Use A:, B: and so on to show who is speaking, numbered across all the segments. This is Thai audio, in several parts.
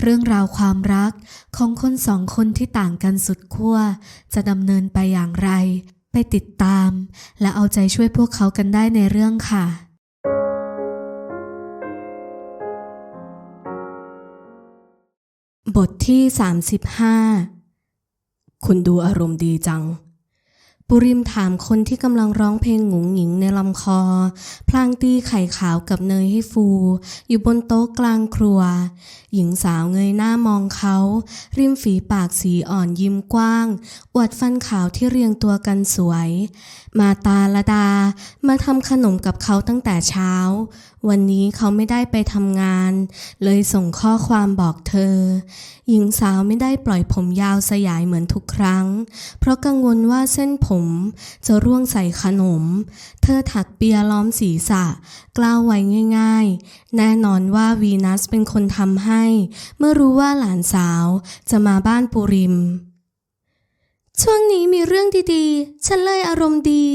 A: เรื่องราวความรักของคนสองคนที่ต่างกันสุดขั้วจะดำเนินไปอย่างไร ไปติดตาม และเอาใจช่วยพวกเขากันได้ในเรื่องค่ะ บทที่ 35 คุณดูอารมณ์ดีจัง ปุริมถามคนที่กำลังร้องเพลงหงุงหงิงในลำคอ พลางตีไข่ขาวกับเนยให้ฟู อยู่บนโต๊ะกลางครัว หญิงสาวเงยหน้ามองเขา ริมฝีปากสีอ่อนยิ้มกว้าง อวดฟันขาวที่เรียงตัวกันสวย มาตาละดา มาทำขนมกับเขาตั้งแต่เช้า วันนี้เขาไม่ได้ไปทำงาน เลยส่งข้อความบอกเธอ หญิงสาวไม่ได้ปล่อยผมยาวสยายเหมือนทุกครั้ง เพราะกังวลว่าเส้นผมจะร่วงใส่ขนม เธอถักเปียล้อมศีรษะ กล้าวไว้ง่าย ๆ แน่นอนว่าวีนัสเป็นคนทำให้ เมื่อรู้ว่าหลานสาวจะมาบ้านปุริม ช่วงนี้มีเรื่องดีๆ ฉันเลยอารมณ์ดี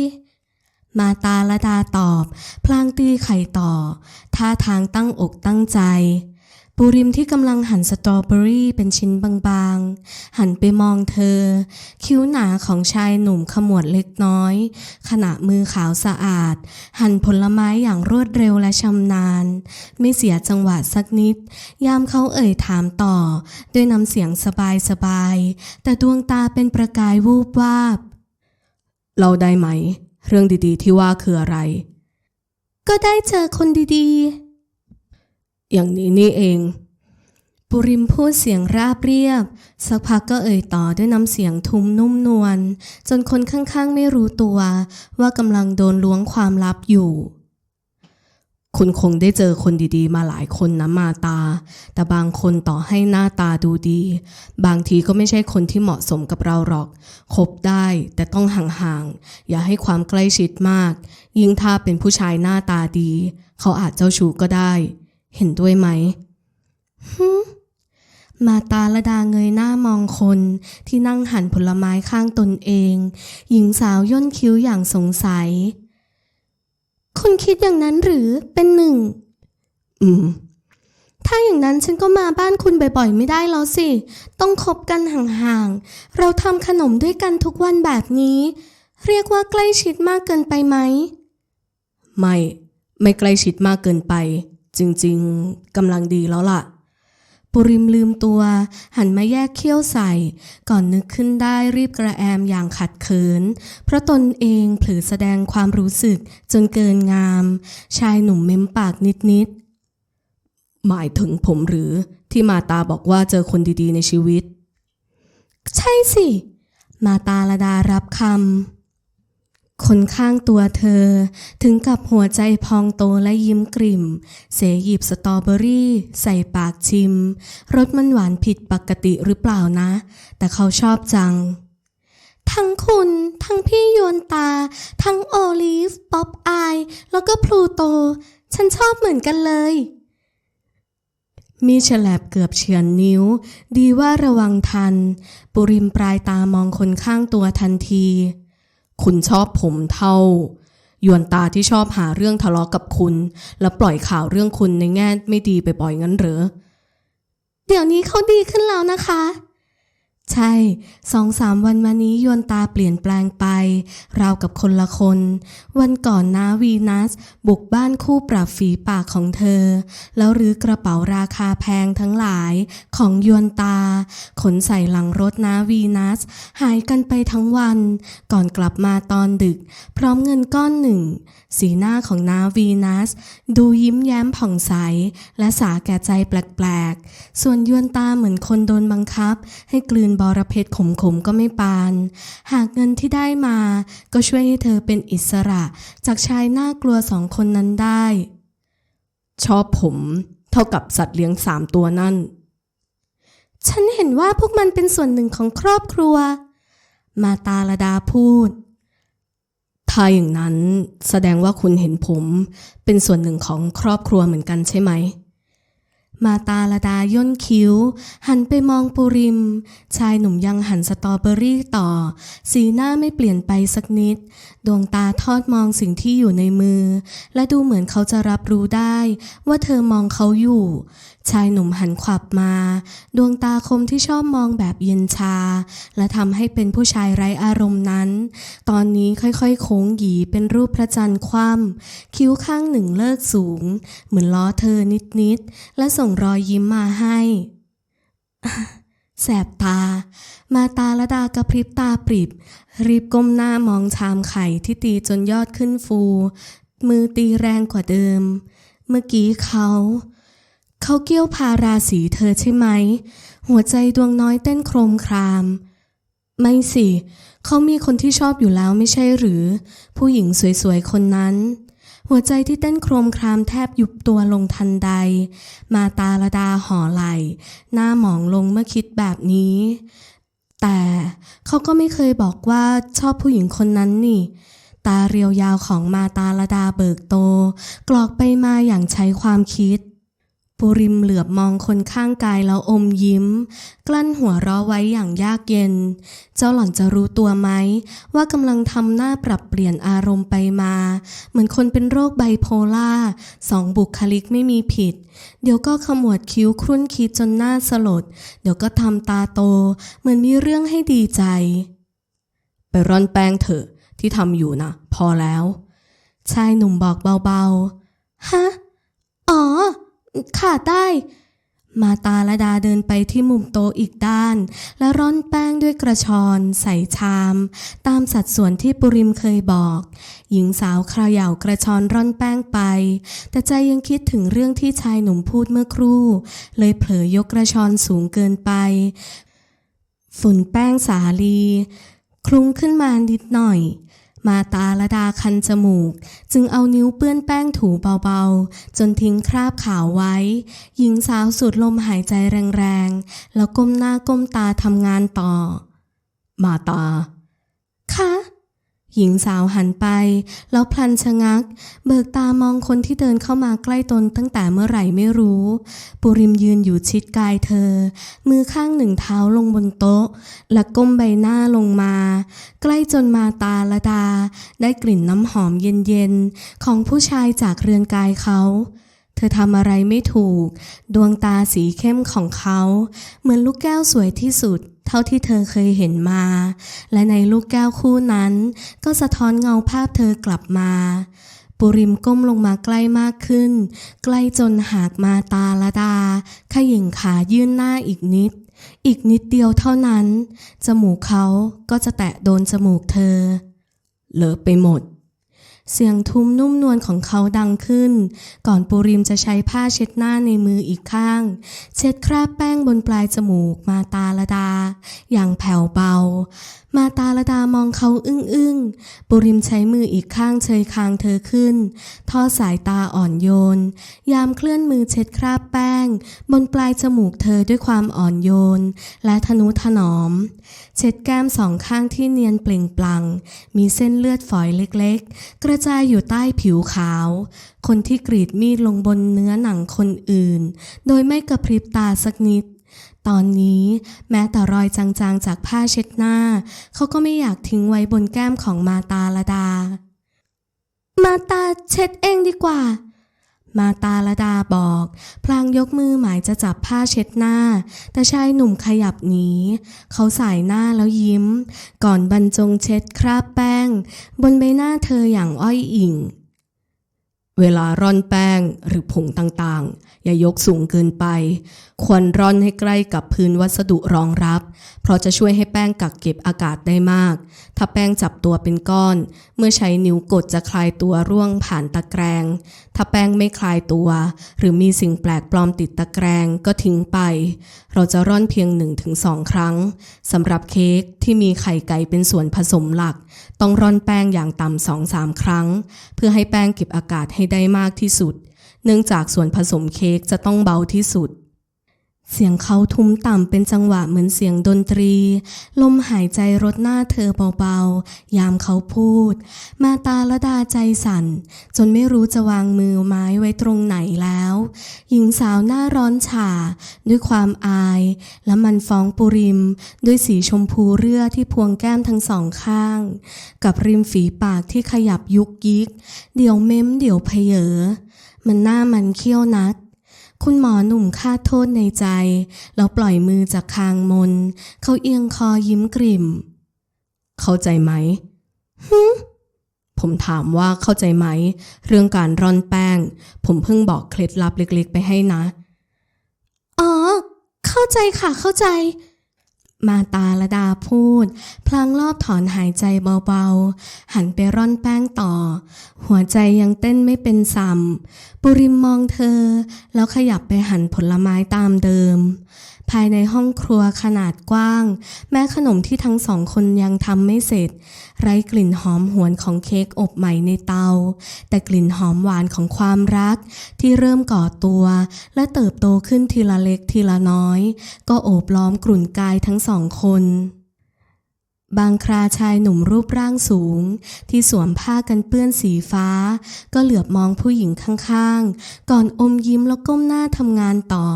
A: มาตาละดาตอบ พลางตีไข่ต่อ ท่าทางตั้งอกตั้งใจ ปูริมที่กำลังหั่นสตรอเบอรี่เป็นชิ้นบางๆ หันไปมองเธอ คิ้วหนาของชายหนุ่มขมวดเล็กน้อย ขณะมือขาวสะอาด หั่นผลไม้อย่างรวดเร็วและชำนาญ ไม่เสียจังหวะสักนิด ยามเขาเอ่ยถามต่อ ด้วยน้ำเสียงสบายๆ แต่ดวงตาเป็นประกายวูบวาบ เราได้ไหม เรื่องดีๆ ที่ว่าคืออะไร ก็ได้เจอคนดีๆ อย่างนี้นี่เอง ปุริมพูดเสียงราบเรียบ สักพักก็เอ่ยต่อด้วยน้ำเสียงทุ้มนุ่มนวลจนคนข้างๆไม่รู้ตัวว่ากำลังโดนล้วงความลับอยู่ คุณคงได้เจอคนดีๆ มาหลายคนนะมาตา แต่บางคนต่อให้หน้าตาดูดี บางทีก็ไม่ใช่คนที่เหมาะสมกับเราหรอก คบได้แต่ต้องห่างๆ อย่าให้ความใกล้ชิดมาก ยิ่งถ้าเป็นผู้ชายหน้าตาดี เขาอาจเจ้าชู้ก็ได้ เห็นด้วยไหมฮึมาตาละดาเงยหน้ามองคนที่นั่งหั่นผลไม้ข้างตนเอง หญิงสาวย่นคิ้วอย่างสงสัย คุณคิดอย่างนั้นหรือเป็นหนึ่ง อืม ถ้าอย่างนั้นฉันก็มาบ้านคุณบ่อยๆ ไม่ได้แล้วสิ ต้องคบกันห่างๆ เราทำขนมด้วยกันทุกวันแบบนี้ เรียกว่าใกล้ชิดมากเกินไปไหม ไม่ ไม่ใกล้ชิดมากเกินไป จริง ๆกำลังดีแล้วล่ะ ปุริมลืมตัว หันมาแยกเขี้ยวใส่ ก่อนนึกขึ้นได้รีบกระแอมอย่างขัดเขิน เพราะตนเองเผลอแสดงความรู้สึกจนเกินงาม ชายหนุ่มเม้มปากนิดๆ หมายถึงผมหรือที่มาตาบอกว่าเจอคนดีๆในชีวิต ใช่สิ มาตาลดารับคำ คนข้างตัวเธอ ถึงกับหัวใจพองโตและยิ้มกริ่ม เสยหยิบสตรอเบอรี่ ใส่ปากชิม รสมันหวานผิดปกติหรือเปล่านะ แต่เขาชอบจัง ทั้งคุณ ทั้งพี่ยวนตา ทั้งโอลิฟ ป๊อปอาย แล้วก็พลูโต ฉันชอบเหมือนกันเลยมีฉลบเกือบเฉือนนิ้ว ดีว่าระวังทัน ปุริมปลายตามองคนข้างตัวทันที คุณชอบผมเท่ายวนตาที่ชอบหาเรื่องทะเลาะกับคุณ แล้วปล่อยข่าวเรื่องคุณในแง่ไม่ดีไปบ่อยงั้นเหรอ เดี๋ยวนี้เขาดีขึ้นแล้วนะคะ ใช่สองสามวันมานี้ยวนตาเปลี่ยนแปลงไป ราวกับคนละคน วันก่อนน้าวีนัส บุกบ้านคู่ปรับฝีปากของเธอ แล้วรื้อกระเป๋าราคาแพงทั้งหลายของยวนตา ขนใส่หลังรถน้าวีนัส หายกันไปทั้งวัน ก่อนกลับมาตอนดึก พร้อมเงินก้อนหนึ่ง สีหน้าของน้าวีนัส ดูยิ้มแย้มผ่องใส และสาแก่ใจแปลกๆ ส่วนยวนตาเหมือนคนโดนบังคับ ให้กลืนบอระเพ็ดขมๆก็ไม่ปาน หากเงินที่ได้มา ก็ช่วยให้เธอเป็นอิสระ จากชายน่ากลัวสองคนนั้นได้ ชอบผม เท่ากับสัตว์เลี้ยงสามตัวนั่น ฉันเห็นว่าพวกมันเป็นส่วนหนึ่งของครอบครัว มาตาลดาพูดถ้าอย่างนั้นแสดงว่าคุณเห็นผมเป็นส่วนหนึ่งของครอบครัวเหมือนกันใช่ไหม มาตาลดาย่นคิ้ว หันไปมองปุริม ชายหนุ่มยังหันสตรอเบอรี่ต่อ สีหน้าไม่เปลี่ยนไปสักนิด ดวงตาทอดมองสิ่งที่อยู่ในมือ และดูเหมือนเขาจะรับรู้ได้ ว่าเธอมองเขาอยู่ชายหนุ่มหันขวับมา ดวงตาคมที่ชอบมองแบบเย็นชา และทำให้เป็นผู้ชายไร้อารมณ์นั้น ตอนนี้ค่อยๆ โค้งหยีเป็นรูปพระจันทร์คว่ำคิ้วข้างหนึ่งเลิกสูง เหมือนล้อเธอนิดๆ และส่งรอยยิ้มมาให้ แสบตา มาตาละดากระพริบตาปริบ รีบก้มหน้ามองชามไข่ที่ตีจนยอดขึ้นฟู มือตีแรงกว่าเดิม เมื่อกี้เขา เขาเกี้ยวพาราสีเธอใช่ไหม หัวใจดวงน้อยเต้นโครมคราม ไม่สิ เขามีคนที่ชอบอยู่แล้วไม่ใช่หรือ ผู้หญิงสวยๆคนนั้น หัวใจที่เต้นโครมครามแทบยุบตัวลงทันใด มาตาละดาห่อไหล หน้าหมองลงเมื่อคิดแบบนี้ แต่เขาก็ไม่เคยบอกว่าชอบผู้หญิงคนนั้นนี่ตาเรียวยาวของมาตาละดาเบิกโต กรอกไปมาอย่างใช้ความคิด ปุริมเหลือบมองคนข้างกายแล้วอมยิ้ม กลั้นหัวเราะไว้อย่างยากเย็น เจ้าหล่อนจะรู้ตัวไหม ว่ากำลังทำหน้าปรับเปลี่ยนอารมณ์ไปมา เหมือนคนเป็นโรคไบโพล่าสองบุคลิกไม่มีผิด เดี๋ยวก็ขมวดคิ้วครุ่นคิดจนหน้าสลด เดี๋ยวก็ทำตาโต เหมือนมีเรื่องให้ดีใจ ไปร่อนแป้งเถอะที่ทำอยู่นะพอแล้ว ชายหนุ่มบอกเบาๆฮะอ๋อ ค่ะได้ มาตาละดาเดินไปที่มุมโต๊ะอีกด้าน และร่อนแป้งด้วยกระชอนใส่ชาม ตามสัดส่วนที่ปุริมเคยบอก หญิงสาวครายาวกระชอนร่อนแป้งไป แต่ใจยังคิดถึงเรื่องที่ชายหนุ่มพูดเมื่อครู่ เลยเผลอยกกระชอนสูงเกินไป ฝุ่นแป้งสาลี คลุ้งขึ้นมานิดหน่อย มาตาละดาคันจมูก จึงเอานิ้วเปื้อนแป้งถูเบาๆ จนทิ้งคราบขาวไว้ หญิงสาวสูดลมหายใจแรงๆ แล้วก้มหน้าก้มตาทำงานต่อ มาตา คะ หญิงสาวหันไป แล้วพลันชะงัก เบิกตามองคนที่เดินเข้ามาใกล้ตนตั้งแต่เมื่อไหร่ไม่รู้ ปุริมยืนอยู่ชิดกายเธอ มือข้างหนึ่งเท้าลงบนโต๊ะ และก้มใบหน้าลงมา ใกล้จนมาตาละดา ได้กลิ่นน้ำหอมเย็นๆ ของผู้ชายจากเรือนกายเขา เธอทำอะไรไม่ถูก ดวงตาสีเข้มของเขา เหมือนลูกแก้วสวยที่สุด เท่าที่เธอเคยเห็นมา และในลูกแก้วคู่นั้น ก็สะท้อนเงาภาพเธอกลับมา ปุริมก้มลงมาใกล้มากขึ้น ใกล้จนหากมาตาละดาขยิงขายื่นหน้าอีกนิด อีกนิดเดียวเท่านั้น จมูกเขาก็จะแตะโดนจมูกเธอ เลอะไปหมด เสียงทุ้มนุ่มนวลของเขาดังขึ้น ก่อนปูริมจะใช้ผ้าเช็ดหน้าในมืออีกข้าง เช็ดคราบแป้งบนปลายจมูกมาตาละดา อย่างแผ่วเบามาตาละดามองเขาอึ้งอึ้งปุริมใช้มืออีกข้างเชยคางเธอขึ้น ทอดสายตาอ่อนโยน ยามเคลื่อนมือเช็ดคราบแป้ง บนปลายจมูกเธอด้วยความอ่อนโยน และทนุถนอม เช็ดแก้มสองข้างที่เนียนเปล่งปลั่งมีเส้นเลือดฝอยเล็กๆ กระจายอยู่ใต้ผิวขาว คนที่กรีดมีดลงบนเนื้อหนังคนอื่น โดยไม่กระพริบตาสักนิด ตอนนี้ แม้แต่รอยจางๆจากผ้าเช็ดหน้า เขาก็ไม่อยากทิ้งไว้บนแก้มของมาตาลดา มาตาเช็ดเองดีกว่า มาตาลดาบอก พลางยกมือหมายจะจับผ้าเช็ดหน้า แต่ชายหนุ่มขยับหนีเขาสายหน้าแล้วยิ้ม ก่อนบรรจงเช็ดคราบแป้ง บนใบหน้าเธออย่างอ้อยอิ่ง เวลาร่อนแป้งหรือผงต่างๆ อย่ายกสูงเกินไป ควรร่อนให้ใกล้กับพื้นวัสดุรองรับ เพราะจะช่วยให้แป้งกักเก็บอากาศได้มาก ถ้าแป้งจับตัวเป็นก้อน เมื่อใช้นิ้วกดจะคลายตัวร่วงผ่านตะแกรง ถ้าแป้งไม่คลายตัว หรือมีสิ่งแปลกปลอมติดตะแกรงก็ทิ้งไป เราจะร่อนเพียง 1-2 ครั้งสำหรับเค้กที่มีไข่ไก่เป็นส่วนผสมหลัก ต้องร่อนแป้งอย่างต่ำสองสามครั้ง เพื่อให้แป้งเก็บอากาศให้ได้มากที่สุด เนื่องจากส่วนผสมเค้กจะต้องเบาที่สุด เสียงเขาทุ้มต่ำเป็นจังหวะเหมือนเสียงดนตรี ลมหายใจรดหน้าเธอเบาๆ ยามเขาพูด มาตาละดาใจสั่น จนไม่รู้จะวางมือไม้ไว้ตรงไหนแล้ว หญิงสาวหน้าร้อนฉ่า ด้วยความอาย และมันฟ้องปุริม ด้วยสีชมพูเรือที่พวงแก้มทั้งสองข้าง กับริมฝีปากที่ขยับยุกยิก เดี๋ยวเม้มเดี๋ยวเพเยอมันหน้ามันเขี้ยวนัก คุณหมอหนุ่มคาดโทษในใจ แล้วปล่อยมือจากคางมน เขาเอียงคอยิ้มกริ่ม เข้าใจไหมฮึผมถามว่าเข้าใจไหม เรื่องการร่อนแป้ง ผมเพิ่งบอกเคล็ดลับเล็กๆ ไปให้นะ อ๋อ เข้าใจค่ะเข้าใจ มาตาละดาพูด พลางรอบถอนหายใจเบาๆ หันไปร่อนแป้งต่อ หัวใจยังเต้นไม่เป็นสัมปุริมมองเธอ แล้วขยับไปหันผลไม้ตามเดิม ภายในห้องครัวขนาดกว้าง แม้ขนมที่ทั้งสองคนยังทำไม่เสร็จ ไร้กลิ่นหอมหวนของเค้กอบใหม่ในเตา แต่กลิ่นหอมหวานของความรัก ที่เริ่มก่อตัว และเติบโตขึ้นทีละเล็กทีละน้อย ก็โอบล้อมกลุ่นกายทั้งสองคน บางคราชายหนุ่มรูปร่างสูง ที่สวมผ้ากันเปื้อนสีฟ้า ก็เหลือบมองผู้หญิงข้างๆ ก่อนอมยิ้มแล้วก้มหน้าทำงานต่อ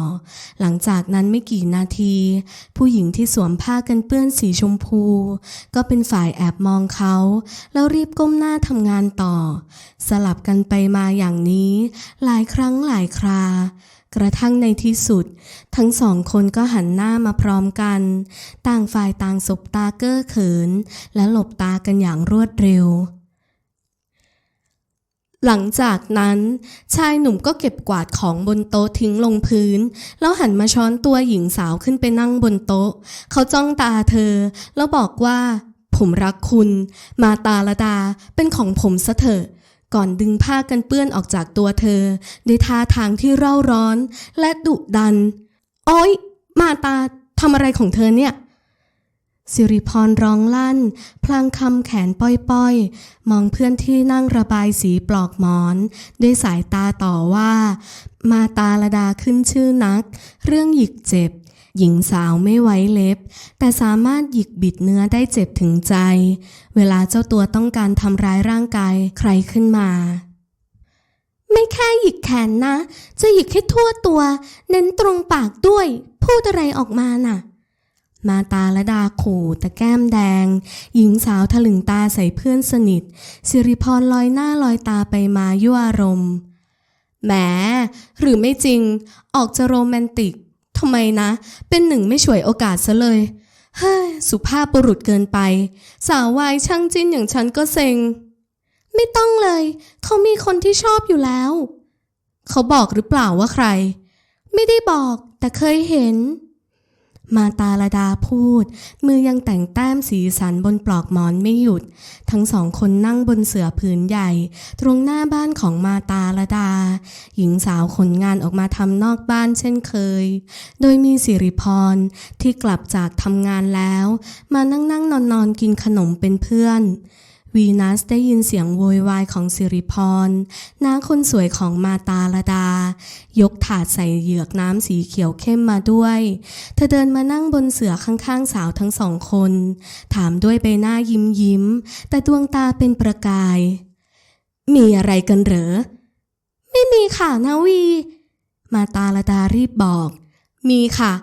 A: หลังจากนั้นไม่กี่นาที ผู้หญิงที่สวมผ้ากันเปื้อนสีชมพู ก็เป็นฝ่ายแอบมองเขา แล้วรีบก้มหน้าทำงานต่อ สลับกันไปมาอย่างนี้ หลายครั้งหลายครา กระทั่งในที่สุด ทั้งสองคนก็หันหน้ามาพร้อมกัน ต่างฝ่ายต่างสบตาเก้อเขิน และหลบตากันอย่างรวดเร็ว หลังจากนั้น ชายหนุ่มก็เก็บกวาดของบนโต๊ะทิ้งลงพื้น แล้วหันมาช้อนตัวหญิงสาวขึ้นไปนั่งบนโต๊ะ เขาจ้องตาเธอ แล้วบอกว่า ผมรักคุณ มาตาละดาเป็นของผมซะเถอะ ก่อนดึงผ้ากันเปื้อนออกจากตัวเธอด้วยท่าทางที่เร่าร้อนและดุดัน โอ๊ย มาตาทำอะไรของเธอเนี่ย สิริพรร้องลั่น พลางคำแขนป้อยๆ มองเพื่อนที่นั่งระบายสีปลอกหมอน ด้วยสายตาต่อว่า มาตาลดาขึ้นชื่อนัก เรื่องหยิกเจ็บ หญิงสาวไม่ไว้เล็บ แต่สามารถหยิกบิดเนื้อได้เจ็บถึงใจ เวลาเจ้าตัวต้องการทำร้ายร่างกายใครขึ้นมา ไม่แค่หยิกแขนนะ จะหยิกให้ทั่วตัว เน้นตรงปากด้วย พูดอะไรออกมาน่ะ มาตาละดาขู่แต่แก้มแดง หญิงสาวถลึงตาใส่เพื่อนสนิท สิริพรลอยหน้าลอยตาไปมายั่วอารมณ์แหมหรือไม่จริง ออกจะโรแมนติก ทำไมนะ เป็นหนึ่งไม่ฉวยโอกาสซะเลยเฮ้ยสุภาพบุรุษเกินไป สาววายช่างจิ้นอย่างฉันก็เซ็ง ไม่ต้องเลย เขามีคนที่ชอบอยู่แล้ว เขาบอกหรือเปล่าว่าใคร ไม่ได้บอกแต่เคยเห็น มาตาลดาพูด มือยังแต่งแต้มสีสันบนปลอกหมอนไม่หยุด ทั้งสองคนนั่งบนเสื่อผืนใหญ่ ตรงหน้าบ้านของมาตาลดา หญิงสาวขนงานออกมาทำนอกบ้านเช่นเคย โดยมีสิริพรที่กลับจากทำงานแล้ว มานั่งนั่งนอนนอนกินขนมเป็นเพื่อน วีนัสได้ยินเสียงโวยวายของสิริพรน้าคนสวยของมาตาลดา ยกถาดใส่เหยือกน้ำสีเขียวเข้มมาด้วย เธอเดินมานั่งบนเสื่อข้างๆสาวทั้งสองคน ถามด้วยใบหน้ายิ้มยิ้มๆแต่ดวงตาเป็นประกาย มีอะไรกันเหรอ ไม่มีค่ะนาวี มาตาลดารีบบอก มีค่ะ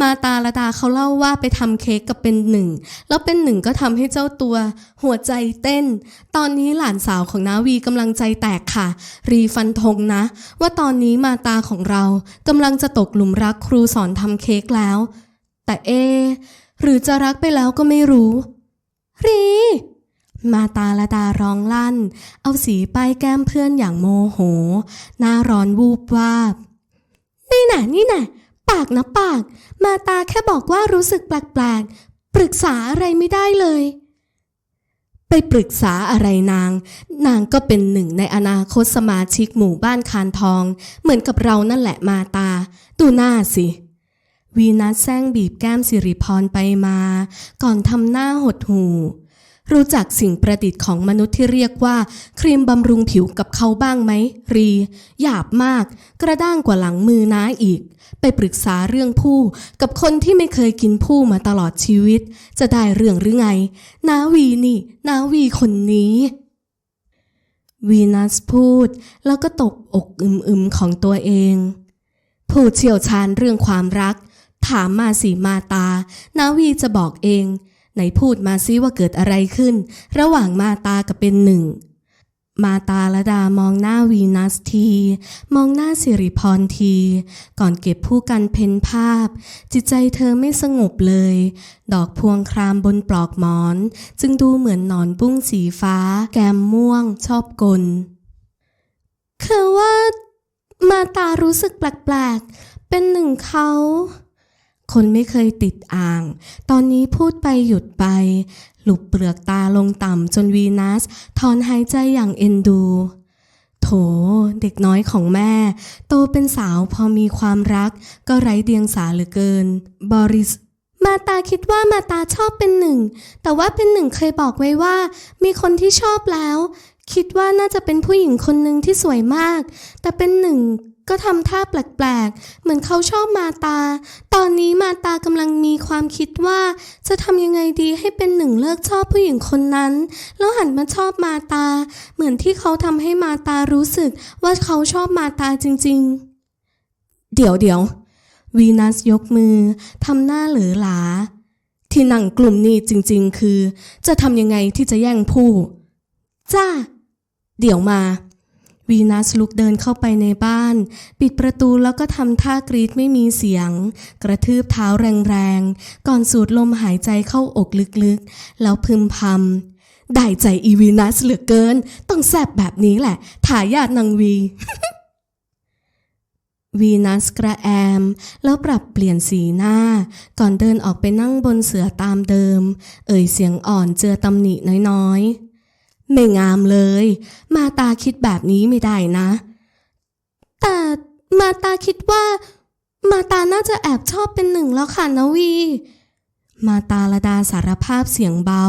A: มาตาละดาเขาเล่าว่าไปทำเค้กกับเป็นหนึ่ง แล้วเป็นหนึ่งก็ทำให้เจ้าตัว หัวใจเต้น ตอนนี้หลานสาวของนาวีกำลังใจแตกค่ะ รีฟันธงนะ ว่าตอนนี้มาตาของเรากำลังจะตกหลุมรักครูสอนทำเค้กแล้ว แต่เอ หรือจะรักไปแล้วก็ไม่รู้ รี มาตาละดาร้องลั่น เอาสีป้ายแก้มเพื่อนอย่างโมโห หน้าร้อนวูบวาบ นี่น่ะนี่น่ะ ปากนะปาก มาตาแค่บอกว่ารู้สึกแปลกๆ ปรึกษาอะไรไม่ได้เลย ไปปรึกษาอะไรนาง นางก็เป็นหนึ่งในอนาคตสมาชิกหมู่บ้านคานทอง เหมือนกับเรานั่นแหละมาตา ดูหน้าสิ วีนัสแซงบีบแก้มสิริพรไปมา ก่อนทำหน้าหดหู่ รู้จักสิ่งประดิษฐ์ของมนุษย์ที่เรียกว่า ครีมบำรุงผิวกับเขาบ้างไหม รี หยาบมาก กระด้างกว่าหลังมือน้าอีก ไปปรึกษาเรื่องผู้ กับคนที่ไม่เคยกินผู้มาตลอดชีวิต จะได้เรื่องหรือไง นาวีนี่ นาวีคนนี้วีนัสพูดแล้วก็ตบอกอึมๆของตัวเอง ผู้เชี่ยวชาญเรื่องความรัก ถามมาสิมาตา นาวีจะบอกเอง ไหนพูดมาซิว่าเกิดอะไรขึ้น ระหว่างมาตากับเป็นหนึ่ง มาตาละดามองหน้าวีนัสที มองหน้าสิริพรที ก่อนเก็บผู้กันเพ้นภาพ จิตใจเธอไม่สงบเลย ดอกพวงครามบนปลอกหมอน จึงดูเหมือนหนอนบุ้งสีฟ้า แกมม่วง ชอบกลคือว่า มาตารู้สึกแปลกๆ เป็นหนึ่งเขา คนไม่เคยติดอ่าง ตอนนี้พูดไปหยุดไป หลุบเปลือกตาลงต่ำจนวีนัสถอนหายใจอย่างเอ็นดู โถ เด็กน้อยของแม่ โตเป็นสาวพอมีความรัก ก็ไร้เดียงสาเหลือเกิน บอริส มาตาคิดว่ามาตาชอบเป็นหนึ่ง แต่ว่าเป็นหนึ่งเคยบอกไว้ว่า มีคนที่ชอบแล้ว คิดว่าน่าจะเป็นผู้หญิงคนหนึ่งที่สวยมาก แต่เป็นหนึ่ง ก็ทำท่าแปลกๆ เหมือนเขาชอบมาตา ตอนนี้มาตากำลังมีความคิดว่า จะทำยังไงดีให้เป็นหนึ่งเลิกชอบผู้หญิงคนนั้น แล้วหันมาชอบมาตา เหมือนที่เขาทำให้มาตารู้สึกว่าเขาชอบมาตาจริงๆ เดี๋ยวเดี๋ยววีนัสยกมือทำหน้าเหลือหลา ที่นั่งกลุ่มนี้จริงๆ คือ จะทำยังไงที่จะแย่งผู้ จ้า เดี๋ยวมา วีนัสลุกเดินเข้าไปในบ้าน ปิดประตูแล้วก็ทำท่ากรีดไม่มีเสียง กระทืบเท้าแรงๆ ก่อนสูดลมหายใจเข้าอกลึกๆ แล้วพึมพำได้ใจอีวีนัสเหลือเกิน ต้องแซบแบบนี้แหละทายาทนางวีวีนัสกระแอม แล้วปรับเปลี่ยนสีหน้า ก่อนเดินออกไปนั่งบนเสือตามเดิม เอ่ยเสียงอ่อนเจือตำหนิน้อยๆ ไม่งามเลย มาตาคิดแบบนี้ไม่ได้นะ แต่มาตาคิดว่า มาตาน่าจะแอบชอบเป็นหนึ่งแล้วค่ะนะวี มาตาลดาสารภาพเสียงเบา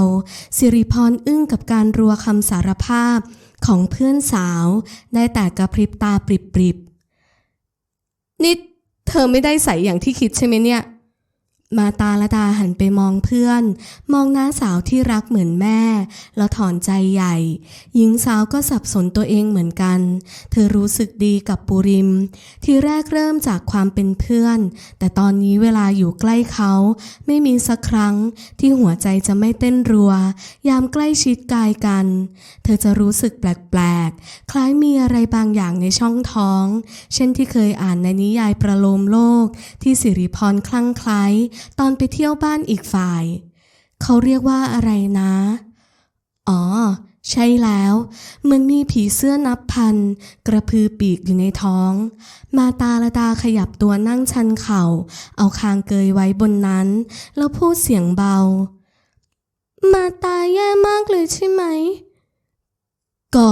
A: สิริพรอึ้งกับการรัวคำสารภาพของเพื่อนสาว ได้แต่กระพริบตาปริบๆนี่เธอไม่ได้ใส่อย่างที่คิดใช่ไหมเนี่ย มาตาละดาหันไปมองเพื่อน มองน้าสาวที่รักเหมือนแม่ แล้วถอนใจใหญ่ หญิงสาวก็สับสนตัวเองเหมือนกัน เธอรู้สึกดีกับปุริม ที่แรกเริ่มจากความเป็นเพื่อน แต่ตอนนี้เวลาอยู่ใกล้เขา ไม่มีสักครั้งที่หัวใจจะไม่เต้นรัว ยามใกล้ชิดกายกัน เธอจะรู้สึกแปลกๆ คล้ายมีอะไรบางอย่างในช่องท้อง เช่นที่เคยอ่านในนิยายประโลมโลกที่สิริพรคลั่งไคล้ตอนไปเที่ยวบ้านอีกฝ่าย เขาเรียกว่าอะไรนะ อ๋อ ใช่แล้วเหมือนมีผีเสื้อนับพัน กระพือปีกอยู่ในท้อง มาตาละดาขยับตัวนั่งชันเข่า เอาคางเกยไว้บนนั้น แล้วพูดเสียงเบา มาตาแย่มากเลยใช่ไหม ก็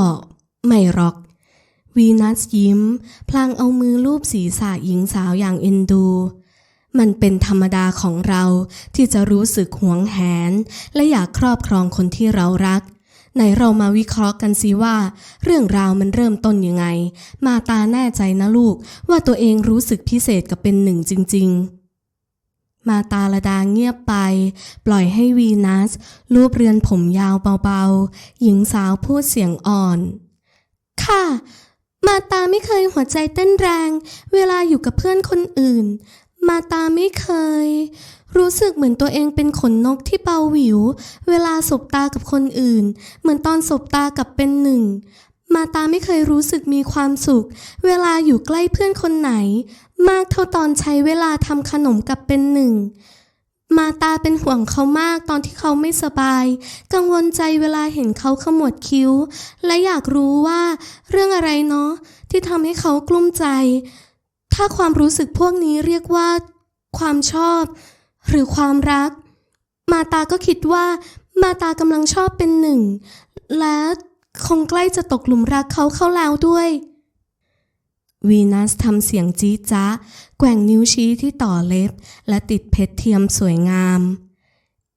A: ไม่หรอกวีนัสยิ้ม พลางเอามือลูบศีรษะหญิงสาวอย่างเอ็นดู มันเป็นธรรมดาของเราที่จะรู้สึกหวงแหน และอยากครอบครองคนที่เรารัก ไหนเรามาวิเคราะห์กันสิว่า เรื่องราวมันเริ่มต้นยังไง มาตาแน่ใจนะลูก ว่าตัวเองรู้สึกพิเศษกับเป็นหนึ่งจริง ๆมาตาละดาเงียบไป ปล่อยให้วีนัสลูบเรือนผมยาวเบาๆ หญิงสาวพูดเสียงอ่อน ค่ะ มาตาไม่เคยหัวใจเต้นแรง เวลาอยู่กับเพื่อนคนอื่น มาตาไม่เคย รู้สึกเหมือนตัวเองเป็นขนนกที่เบาหวิว เวลาสบตากับคนอื่น เหมือนตอนสบตากับเป็นหนึ่ง มาตาไม่เคยรู้สึกมีความสุข เวลาอยู่ใกล้เพื่อนคนไหน มากเท่าตอนใช้เวลาทำขนมกับเป็นหนึ่งมาตาเป็นห่วงเขามากตอนที่เขาไม่สบาย กังวลใจเวลาเห็นเขาขมวดคิ้ว และอยากรู้ว่า เรื่องอะไรเนาะที่ทำให้เขากลุ้มใจ ถ้าความรู้สึกพวกนี้เรียกว่า ความชอบ หรือความรัก มาตาก็คิดว่า มาตากำลังชอบเป็นหนึ่ง และคงใกล้จะตกหลุมรักเขาเข้าแล้วด้วยวีนัสทำเสียงจี๊ดจ๊ะแกว่งนิ้วชี้ที่ต่อเล็บ และติดเพชรเทียมสวยงาม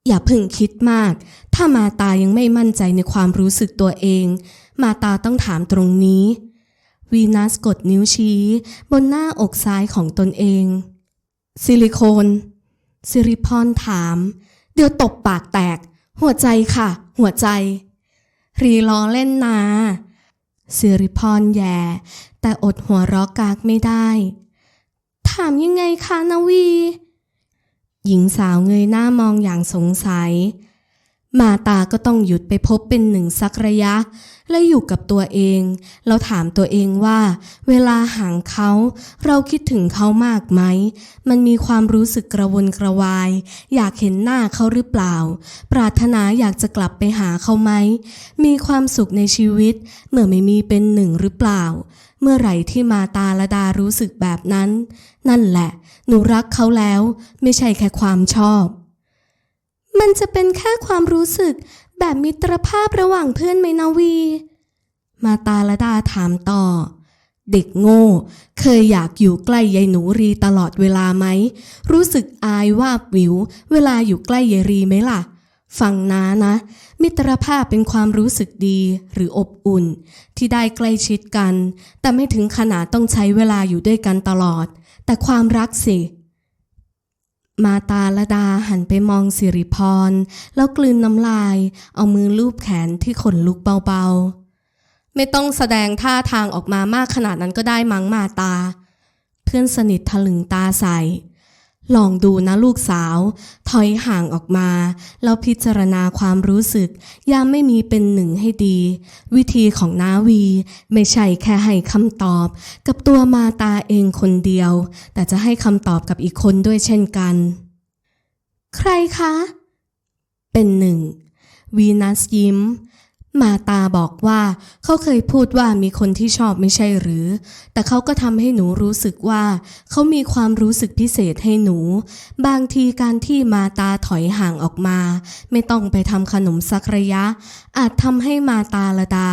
A: อย่าพิ่งคิดมาก ถ้ามาตายังไม่มั่นใจในความรู้สึกตัวเอง มาตาต้องถามตรงนี้ วีนัสกดนิ้วชี้ บนหน้าอกซ้ายของตนเอง ซิลิโคนสิริพรถาม เดี๋ยวตบปากแตก หัวใจค่ะ หัวใจ รีล้อเล่นนาสิริพรแย่ แต่อดหัวเราะกากไม่ได้ ถามยังไงคะนาวี หญิงสาวเงยหน้ามองอย่างสงสัย มาตาก็ต้องหยุดไปพบเป็นหนึ่งสักระยะ และอยู่กับตัวเอง แล้วถามตัวเองว่า เวลาห่างเขา เราคิดถึงเขามากไหม มันมีความรู้สึกกระวนกระวาย อยากเห็นหน้าเขาหรือเปล่า ปรารถนาอยากจะกลับไปหาเขาไหม มีความสุขในชีวิต เมื่อไม่มีเป็นหนึ่งหรือเปล่า เมื่อไหร่ที่มาตาละดารู้สึกแบบนั้น นั่นแหละ หนูรักเขาแล้ว ไม่ใช่แค่ความชอบ มันจะเป็นแค่ความรู้สึกแบบมิตรภาพระหว่างเพื่อนไหมนาวี มาตาละดาถามต่อ เด็กโง่ เคยอยากอยู่ใกล้ยายหนูรีตลอดเวลาไหม รู้สึกอายว่าบวิว เวลาอยู่ใกล้ยายรีไหมล่ะ ฟังนะนะ มิตรภาพเป็นความรู้สึกดีหรืออบอุ่น ที่ได้ใกล้ชิดกัน แต่ไม่ถึงขนาดต้องใช้เวลาอยู่ด้วยกันตลอด แต่ความรักสิ มาตาละดาหันไปมองสิริพร แล้วกลืนน้ำลาย เอามือลูบแขนที่ขนลุกเบาๆ ไม่ต้องแสดงท่าทางออกมามากขนาดนั้นก็ได้มั้งมาตา เพื่อนสนิทถลึงตาใส่ ลองดูนะลูกสาว ถอยห่างออกมา แล้วพิจารณาความรู้สึกยามไม่มีเป็นหนึ่งให้ดี วิธีของนาวี ไม่ใช่แค่ให้คำตอบ กับตัวมาตาเองคนเดียว แต่จะให้คำตอบกับอีกคนด้วยเช่นกัน ใครคะ เป็นหนึ่งวีนัสยิ้ม มาตาบอกว่าเขาเคยพูดว่ามีคนที่ชอบไม่ใช่หรือ แต่เขาก็ทำให้หนูรู้สึกว่าเขามีความรู้สึกพิเศษให้หนู บางทีการที่มาตาถอยห่างออกมา ไม่ต้องไปทำขนมสักระยะ อาจทำให้มาตาละดา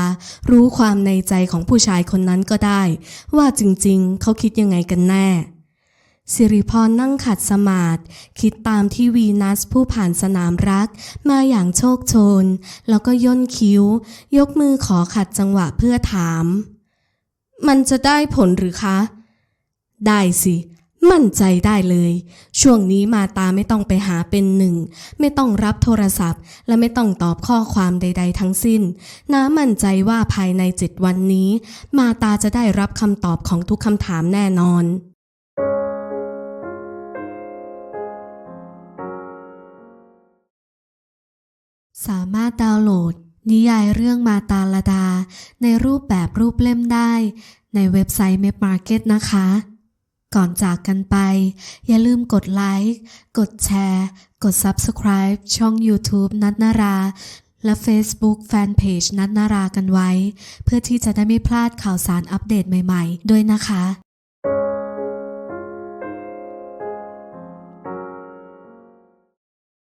A: รู้ความในใจของผู้ชายคนนั้นก็ได้ ว่าจริงๆ เขาคิดยังไงกันแน่ สิริพรนั่งขัดสมาธิคิดตามที่วีนัสผู้ผ่านสนามรัก มาอย่างโชคโชน แล้วก็ย่นคิ้ว ยกมือขอขัดจังหวะเพื่อถาม มันจะได้ผลหรือคะ ได้สิ มั่นใจได้เลย ช่วงนี้มาตาไม่ต้องไปหาเป็นหนึ่ง ไม่ต้องรับโทรศัพท์ และไม่ต้องตอบข้อความใด ๆ ทั้งสิ้น น้ามั่นใจว่าภายในเจ็ดวันนี้ มาตาจะได้รับคำตอบของทุกคำถามแน่นอน สามารถดาวน์โหลด นิยายเรื่องมาตาลดา ในรูปแบบรูปเล่มได้ ในเว็บไซต์ m a p Market นะคะ ก่อนจากกันไป อย่าลืมกดไลค์กดแชร์ กด Subscribe ช่อง YouTube นัทนารา และ Facebook Fanpage นัทนารากันไว้ เพื่อที่จะได้ไม่พลาดข่าวสารอัปเดตใหม่ ๆ ด้วยนะคะ